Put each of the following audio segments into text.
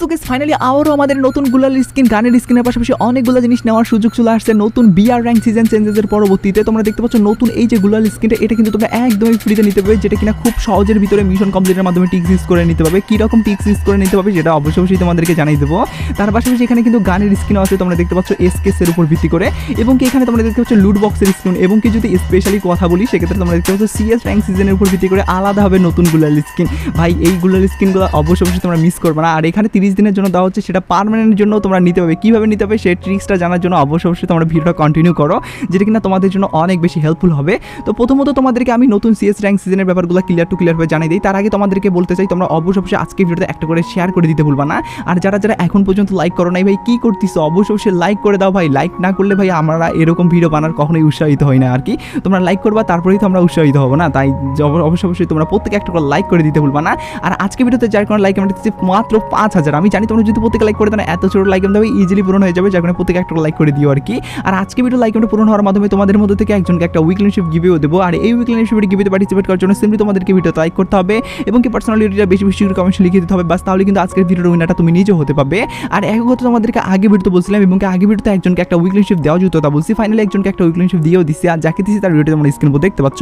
তো guess finally আবারও আমাদের নতুন গুলাল স্কিন গানের স্কিনের পাশাপাশি অনেকগুলো জিনিস নেওয়ার সুযোগ চলে আসছে। নতুন বিআর র্যাঙ্ক সিজন চেঞ্জেসের পরবর্তীতে তোমরা দেখতে পাচ্ছ নতুন এই যে গুলাল স্কিনটা এটা কিন্তু তোমরা একদমই ফ্রিতে নিতে পারবে, যেটা কিনা খুব সহজের ভিতরে মিশন কমপ্লিটের মাধ্যমে টিক্স ইউজ করে নিতে পারবে। কীরকম টিক্স ইউজ করে নিতে পারবে সেটা অবশ্যই অবশ্যই তোমাদেরকে জানাই দেবো। তার পাশাপাশি এখানে কিন্তু গানের স্কিনও আছে, তোমরা দেখতে পাচ্ছ এসকেসের উপর ভিত্তি করে। এবং কি এখানে তোমরা দেখতে পাচ্ছ লুট বক্সের স্কিন এবং কি যদি স্পেশালি কথা বলি, সেক্ষেত্রে তোমরা দেখতে পাচ্ছ সিএস র্যাঙ্ক সিজনের উপর ভিত্তি করে আলাদা হবে নতুন গুলাল স্কিন ভাই, এই গুলাল স্কিনগুলো অবশ্যই অবশ্যই তোমরা মিস করবে না। আর এখানে তিরিশ দিনের জন্য দেওয়া হচ্ছে, সেটা পারমানেন্টের জন্য তোমরা নিতে পারবে। কীভাবে নিতে হবে সেই ট্রিক্সটা জানার জন্য অবশ্যই অবশ্যই তোমরা ভিডিওটা কন্টিনিউ করো, যেটা কিনা তোমাদের জন্য অনেক বেশি হেল্পফুল হবে। তো প্রথমত তোমাদেরকে আমি নতুন সিএস র্যাঙ্ক সিজনের ব্যাপারগুলো ক্লিয়ার টু ক্লিয়ারভাবে জানিয়ে দিই। তার আগে তোমাদেরকে বলতে চাই, তোমরা অবশ্যই অবশ্যই আজকে ভিডিওতে একটা করে শেয়ার করে দিতে ভুলবা না। আর যারা যারা এখন পর্যন্ত লাইক করো নাই ভাই, কী করতেছো? অবশ্যই অবশ্যই লাইক করে দাও ভাই। লাইক না করলে ভাই আমরা এরকম ভিডিও বানার কখনোই উৎসাহিত হই না আর কি তোমরা লাইক করবা, তারপরেই তো আমরা উৎসাহিত হব না। তাই অবশ্যই অবশ্যই তোমরা প্রত্যেকে একটা করে লাইক করে দিতে ভুলবা না। আর আজকে ভিডিওতে যার কোনো লাইক আমরা দিচ্ছি মাত্র পাঁচ হাজার। আমি জানি তোমরা যদি প্রত্যেকে লাইক করে দেন এত ছোট লাইক দেবে ইজিলি পূরণ হয়ে যাবে কারণে প্রত্যেকে একটা লাইক করে দিও আর কি আর আজকে ভিডিও লাইক আমরা পূরণ হওয়ার মাধ্যমে তোমাদের মধ্যে থেকে একজনকে একটা উইকলিনশিপ গিভেও দেবো। আর এই উইকলিনশিপের গিভেতে পার্টিসিপেট করার জন্য সিম্পলি তোমাদেরকে ভিডিও লাইক করতে হবে এবং কি পার্সোনালিটিটা বেশি বেশি করে কমেন্ট লিখে দিতে হবে। বাস তাহলে কিন্তু আজকের ভিডিওর উইনারটা তুমি নিজেও হতে পারবে। আর এক কথা তোমাদেরকে আগে ভিডিওতে বলছিলাম এবং আগে ভিডিওতে একজনকে একটা উইকলিনশিপ দেওয়া যেত তা বলছি। ফাইনালি একজনকে একটা উইকলিনশিপ দিয়েও দিচ্ছি আর যাকে দিচ্ছি তার ভিডিওতে তোমরা স্ক্রিন দেখতে পাচ্ছ।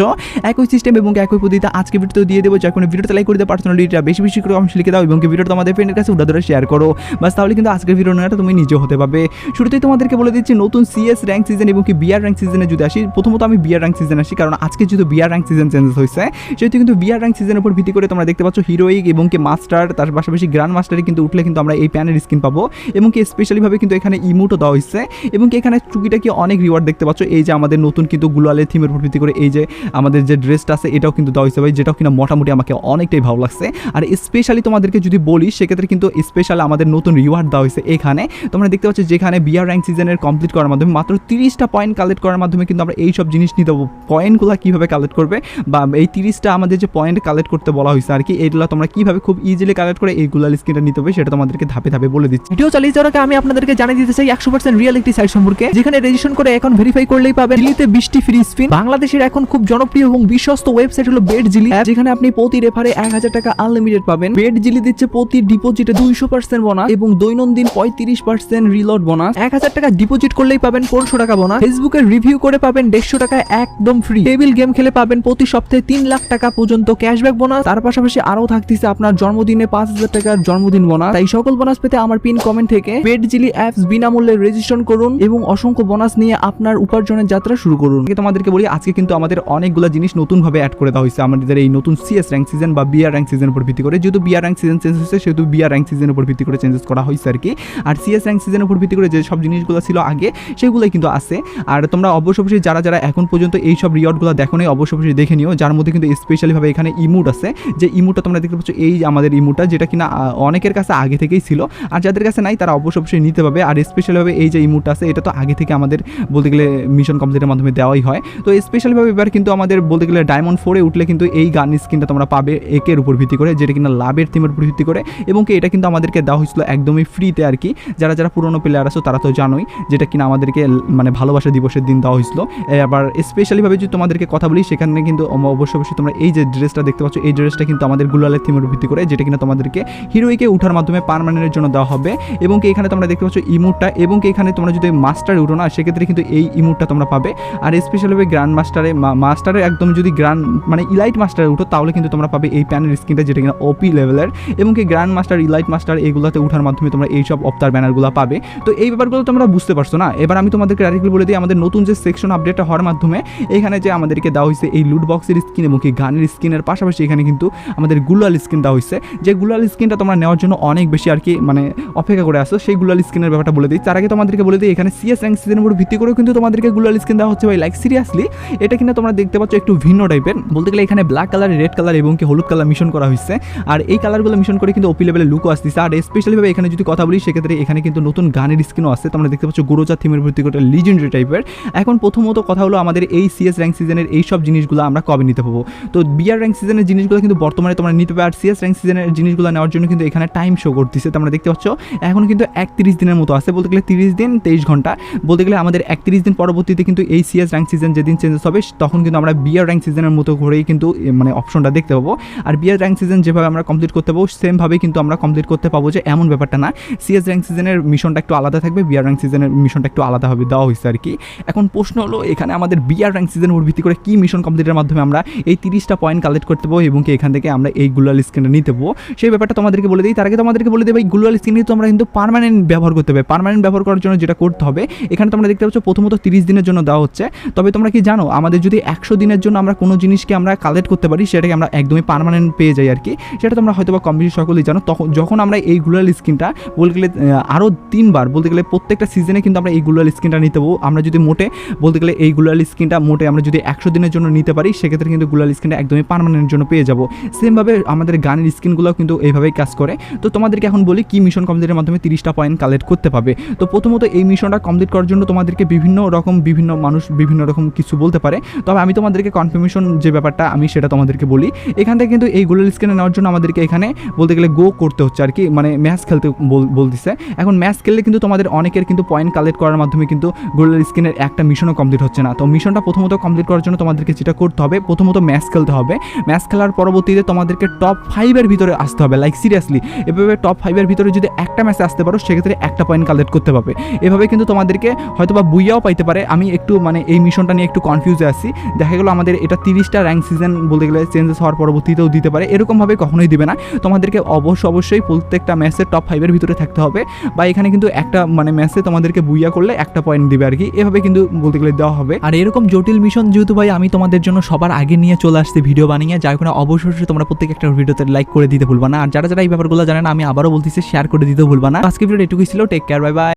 একই সিস্টেম এবং একই পদ্ধতিতে আজকে ভিডিওতে দিয়ে দেবো। যার কোনো ভিডিওতে লাইক করে দেবো পার্সোনালিটিটা বেশি বেশি করে কমেন্ট লিখে দাও এবং ভিডিওটা তোমাদের ফ্রেন্ডের কাছে উঠা ধরে শেয়ার করো। বাস তাহলে কিন্তু আজকের ভিডিও উইনারটা তুমি নিজেও হতে পারবে। শুরুতেই তোমাদেরকে বলে দিচ্ছি, নতুন সিএস র্যাঙ্ক সিজন এবং কি বিআর র্যাঙ্ক সিজনে যদি আসি, প্রথমত আমি বিআর র্যাঙ্ক সিজন আসি, কারণ আজকে যেহেতু বিআর র্যাঙ্ক সিজন চেঞ্জেস হয়েছে, সেহেতু কিন্তু বিআর র্যাঙ্ক সিজনের উপর ভিত্তি করে তোমরা দেখতে পাচ্ছ হিরোইক এবং কি মাস্টার তার পাশাপাশি গ্র্যান্ড মাস্টারে কিন্তু উঠলে কিন্তু আমরা এই প্যানের স্কিন পাবো। এবং কি স্পেশালিভাবে কিন্তু এখানে ইমোটও দেওয়া হয়েছে। এবং কি এখানে টুকিটাকি অনেক রিওয়ার্ড দেখতে পাচ্ছ, এই যে আমাদের নতুন কিন্তু গুলালের থিমের উপর ভিত্তি করে এই যে আমাদের যে ড্রেসটা আছে, এটাও কিন্তু দেওয়া হয়েছে ভাই, যেটাও কিনা মোটামুটি আমাকে অনেকটাই ভালো লাগছে। আর স্পেশালি তোমাদেরকে যদি বলি, সেক্ষেত্রে কিন্তু স্পেশাল আমাদের নতুন রিওয়ার্ড দেওয়া হয়েছে এখানে। তোমরা দেখতে পাচ্ছ যেখানে বিয়ার র্যাঙ্ক সিজনের কমপ্লিট করার মাধ্যমে মাত্র তিরিশটা পয়েন্ট কালেক্ট করার মাধ্যমে কিন্তু আমরা এইসব জিনিস নিতে পয়েন্টগুলো কীভাবে কালেক্ট করবে বা এই তিরিশটা আমাদের যে পয়েন্ট কালেক্ট করতে বলা হয়েছে আর কি এইগুলো তোমরা কীভাবে খুব ইজিলি কালেক্ট করে এই গুলাল নিতে হবে সেটা তোমাদেরকে ধাপে ধাপে বলে দিচ্ছি। ভিডিও চালিয়ে যাওয়ার আমি আপনাদেরকে জানিয়ে দিতে চাই একশো পার্সেন্ট রিয়েল একটি সাইট সম্পর্কে। যেখানে রেজিস্ট্রেশন করে এখন ভেরিফাই করলেই পাবেন দিল্লিতে বৃষ্টি ফ্রি স্পিন বাংলাদেশের এখন খুব জনপ্রিয় এবং বিশ্বস্ত ওয়েবসাইট হলো বেড জিলি যেখানে আপনি প্রতি রেফারে এক হাজার টাকা আনলিমিটেড পাবেন। বেড জিলি দিচ্ছে প্রতি ডিপোজিটে দুইশো পার্সেন্ট বোনাস এবং দৈনন্দিন পঁয়ত্রিশ পার্সেন্ট রিলোড বোনাস এক হাজার টাকা ডিপোজিট করলেই পাবেন পনেরোশো টাকা বোনাস ফেসবুকে রিভিউ করে পাবেন দেড়শো টাকা একদম ফ্রি টেবিল গেম খেলে পাবেন প্রতি সপ্তাহে তিন লাখ টাকা পর্যন্ত ক্যাশব্যাক বোনাস তার পাশাপাশি আরও থাকতেছে আপনার জন্মদিনে পাঁচ হাজার টাকার জন্মদিন বোনাস তাই সকল বোনাস পেতে আমার পিন কমেন্ট থেকে পেড জিলি অ্যাপস বিনামূল্যে রেজিস্ট্রেশন করুন এবং অসংখ্য বোনাস নিয়ে আপনার উপার্জনের যাত্রা শুরু করুন। তোমাদেরকে বলি, আজকে কিন্তু আমাদের অনেকগুলো জিনিস নতুন ভাবে অ্যাড করে দেওয়া হয়েছে। আমাদের এই নতুন সিএস র্যাঙ্ক সিজন বা বিআর র্যাঙ্ক সিজনের উপর ভিত্তি করে। যেহেতু বিআর র্যাঙ্ক সিজন চেঞ্জ হয়েছে, সেহেতু বিআর র্যাঙ্ক সিজনের উপর ভিত্তি করে চেঞ্জেস করা হয়েছে আর কি আর সিএস র্যাঙ্ক সিজনের উপর ভিত্তি করে যে সব জিনিসগুলো ছিল আগে, সেগুলোই কিন্তু আছে। আর তোমরা অবশ্যই অবশ্যই যারা যারা এখন পর্যন্ত এই সব রিওয়ার্ডগুলো দেখো নাই, অবশ্য অবশ্যই দেখে নিও। যার মধ্যে কিন্তু স্পেশালিভাবে এখানে ইমুট আছে। যে ইমুটটা তোমরা দেখতে পাচ্ছ, এই আমাদের ইমুটটা যেটা কিনা অনেকের কাছে আগে থেকেই ছিল। আর যাদের কাছে নাই, তারা অবশ্য অবশ্যই নিতে পারবে। আর স্পেশালিভাবে এই যে ইমুটটা আছে, এটা তো আগে থেকে আমাদের বলতে গেলে মিশন কমপ্লিটের মাধ্যমে দেওয়াই হয়। তো স্পেশালিভাবে এবার কিন্তু আমাদের বলতে গেলে ডায়মন্ড ফোরে উঠলে কিন্তু এই গান স্কিনটা তোমরা পাবে একের উপর ভিত্তি করে, যেটা কিনা লাভের থিমের উপর ভিত্তি করে। এবং এটা কিন্তু আমাদেরকে দেওয়া হয়েছিল একদমই ফ্রিতে আর কি। যারা যারা পুরোনো প্লেয়ার আছো তারা তো জানোই যেটা কিনা আমাদেরকে মানে ভালোবাসা দিবসের দিন দেওয়া হয়েছিল। আবার স্পেশালিভাবে যদি তোমাদেরকে কথা বলি, সেখানে কিন্তু অম- অবশ্যই তোমরা এই যে ড্রেসটা দেখতে পাচ্ছ, এই ড্রেসটা কিন্তু আমাদের গুলালের থিমের ভিত্তি করে, যেটা কিনা তোমাদেরকে হিরোইকে উঠার মাধ্যমে পারমানেন্টের জন্য দেওয়া হবে। এবং কি এখানে তোমরা দেখতে পাচ্ছ ইমুটটা এবং কি এখানে তোমরা যদি মাস্টারে উঠো না, সেক্ষেত্রে কিন্তু এই ইমুটটা তোমরা পাবে। আর স্পেশালিভাবে গ্র্যান্ড মাস্টারে মাস্টারে একদম যদি গ্র্যান্ড মানে ইলাইট মাস্টারে উঠো, তাহলে কিন্তু তোমরা পাবে এই প্যানের স্ক্রিনটা যেটা কিনা ওপি লেভেলের এবং কি গ্র্যান্ড মাস্টার ইলাইট মাস্টার এগুলোতে উঠার মাধ্যমে তোমরা এই সব অফতার ব্যানারগুলো পাবে। তো এই ব্যাপারগুলো তোমরা বুঝতে পারছ না? এবার আমি তোমাদেরকে ডাইরেক্টলি বলে দিই, আমাদের নতুন যে সেকশন আপডেটটা হওয়ার মাধ্যমে, এখানে যে আমাদেরকে দেওয়া হয়েছে এই লুট বক্সের স্কিন এবং কি গানের স্কিনের পাশাপাশি এখানে কিন্তু আমাদের গুলাল স্কিন দেওয়া হয়েছে। যে গুলাল স্কিনটা তোমরা নেওয়ার জন্য অনেক বেশি আর কি মানে অপেক্ষা করে আসো সেই গুলাল স্কিনের ব্যাপারটা বলে দিই। তার আগে তোমাদেরকে বলে দিই, এখানে সিএস র্যাঙ্ক সিজনের উপর ভিত্তি করেও কিন্তু তোমাদেরকে গুলাল স্কিন দেওয়া হচ্ছে ভাই। লাইক সিরিয়াসলি এটা কিনা তোমরা দেখতে পাচ্ছ একটু ভিন্ন টাইপের বলতে গেলে এখানে ব্ল্যাক কালার রেড কালার এবং কি হলুদ কালার মিশন করা হয়েছে। আর এই কালারগুলো মিশন করে কিন্তু ওপি লেভেলের লুকও আসতেছে। আর স্পেশালিভাবে এখানে যদি কথা বলি, সেক্ষেত্রে এখানে কিন্তু নতুন গানের স্কিনও আছে তোমরা দেখতে পাচ্ছ গোরোজা থিমের ভিত্তি করে লিজেন্ডারি টাইপের এখন প্রথমত কথা হলো আমাদের এই সিএস র্যাঙ্ক সিজনের এই সব জিনিসগুলো আমরা কবে নিতে পাবো তো বিআর র্যাঙ্ক সিজনের জিনিসগুলো কিন্তু বর্তমানে তোমরা নিতে পারবে আর সিএস র্যাঙ্ক সিজনের জিনিসগুলো নেওয়ার জন্য কিন্তু এখানে টাইম শো করতেছে। তোমরা দেখতে পাচ্ছ, এখন কিন্তু একত্রিশ দিনের মতো আছে। বলতে গেলে তিরিশ দিন, তেইশ ঘণ্টা। বলতে গেলে আমাদের একত্রিশ দিন পরবর্তীতে কিন্তু এই সিএস র্যাঙ্ক সিজন যেদিন চেঞ্জেস হবে, তখন কিন্তু আমরা বিআর র্যাঙ্ক সিজনের মতো ঘুরেই কিন্তু মানে অপশনটা দেখতে পাবো। আর বিআর র্যাঙ্ক সিজন যেভাবে আমরা কমপ্লিট করতে পারব সেমভাবেই কিন্তু আমরা কমপ্লিট করতে করতে পাবো যে এমন ব্যাপারটা না। সিএস র্যাঙ্ক সিজনের মিশনটা একটু আলাদা থাকবে বিআর র্যাঙ্ক সিজনের মিশনটা একটু আলাদা হবে, দেওয়া হয়েছে আর কি এখন প্রশ্ন হলো, এখানে আমাদের বিআর র্যাঙ্ক সিজনের উপর ভিত্তি করে কি মিশন কমপ্লিটের মাধ্যমে আমরা এই তিরিশটা পয়েন্ট কালেক্ট করতে পারব এবং কি এখান থেকে আমরা এই গুলাল স্ক্রিনটা নিতে পারব সেই ব্যাপারটা তোমাদেরকে বলে দিই। তার আগে তোমাদেরকে বলে দেবো এই গুলাল স্ক্রিন কিন্তু আমরা কিন্তু পারমানেন্ট ব্যবহার করতে হবে পার্মানেন্ট ব্যবহার করার জন্য যেটা করতে হবে, এখানে তোমরা দেখতে পাচ্ছ প্রথমত তিরিশ দিনের জন্য দেওয়া হচ্ছে। তবে তোমরা কি জানো, আমাদের যদি একশো দিনের জন্য আমরা কোনো জিনিসকে আমরা কালেক্ট করতে পারি, সেটাকে আমরা একদমই পারমানেন্ট পেয়ে যাই আর কি সেটা তোমরা হয়তো বা কম সকলেই জানো, তখন যখন আমরা এই গুলাল স্ক্রিনটা বলতে গেলে আরও তিনবার, বলতে গেলে প্রত্যেকটা সিজনে কিন্তু আমরা এই গুলাল স্ক্রিনটা নিতে পারব। আমরা যদি মোটে, বলতে গেলে এই গুলাল স্ক্রিনটা মোটে আমরা যদি একশো দিনের জন্য নিতে পারি, সেক্ষেত্রে কিন্তু গুলাল স্কিনটা একদমই পার্মানেন্টের জন্য পেয়ে যাব। সেমভাবে আমাদের গানের স্ক্রিনগুলোও কিন্তু এইভাবেই কাজ করে। তো তোমাদেরকে এখন বলি কি মিশন কমপ্লিটের মাধ্যমে তিরিশটা পয়েন্ট কালেক্ট করতে পারবে। তো প্রথমত এই মিশনটা কমপ্লিট করার জন্য তোমাদেরকে বিভিন্ন রকম, বিভিন্ন মানুষ বিভিন্ন রকম কিছু বলতে পারে। তবে আমি তোমাদেরকে কনফার্মেশন যে ব্যাপারটা আমি সেটা তোমাদেরকে বলি। এখান থেকে কিন্তু এই গুলাল স্ক্রিনে নেওয়ার জন্য আমাদেরকে এখানে বলতে গেলে গো করতে হচ্ছে আর কি মানে ম্যাচ খেলতে বল- বলতেছে। এখন ম্যাচ খেললে কিন্তু তোমাদের অনেকের কিন্তু পয়েন্ট কালেক্ট করার মাধ্যমে কিন্তু গোল্ডেন স্ক্রিনের একটা মিশনও কমপ্লিট হচ্ছে না। তো মিশনটা প্রথমত কমপ্লিট করার জন্য তোমাদেরকে যেটা করতে হবে, প্রথমত ম্যাচ খেলতে হবে। ম্যাচ খেলার পরবর্তীতে তোমাদেরকে টপ ফাইভের ভিতরে আসতে হবে। লাইক সিরিয়াসলি এভাবে টপ ফাইভের ভিতরে যদি একটা ম্যাচে আসতে পারো, সেক্ষেত্রে একটা পয়েন্ট কালেক্ট করতে পারবে এভাবে কিন্তু তোমাদেরকে হয়তো বা বুইয়াও পাইতে পারে। আমি একটু মানে এই মিশনটা নিয়ে একটু কনফিউজে আছি। দেখা গেলো আমাদের এটা তিরিশটা র্যাঙ্ক সিজন বলতে গেলে চেঞ্জেস হওয়ার পরবর্তীতেও দিতে পারে। এরকমভাবে কখনোই দিবে না। তোমাদেরকে অবশ্য, অবশ্যই প্রত্যেকটা ম্যাচের টপ ফাইভের ভিতরে থাকতে হবে। বা এখানে কিন্তু একটা মানে ম্যাচে তোমাদেরকে বুইয়া করলে একটা পয়েন্ট দিবে আর কি এভাবে কিন্তু বলতে গেলে দেওয়া হবে। আর এরকম জটিল মিশন যেহেতু ভাই, আমি তোমাদের জন্য সবার আগে নিয়ে চলে আসছি ভিডিও বানিয়ে। যার কারণে অবশ্যই তোমরা প্রত্যেক একটা ভিডিওতে লাইক করে দিতে ভুলবা না। আর যারা যারা এই ব্যাপারগুলো জানেন আমি আবারও বলতেছি শেয়ার করে দিতে ভুলবা না। আজকে ভিডিও এটুকুই ছিল। Take care bye bye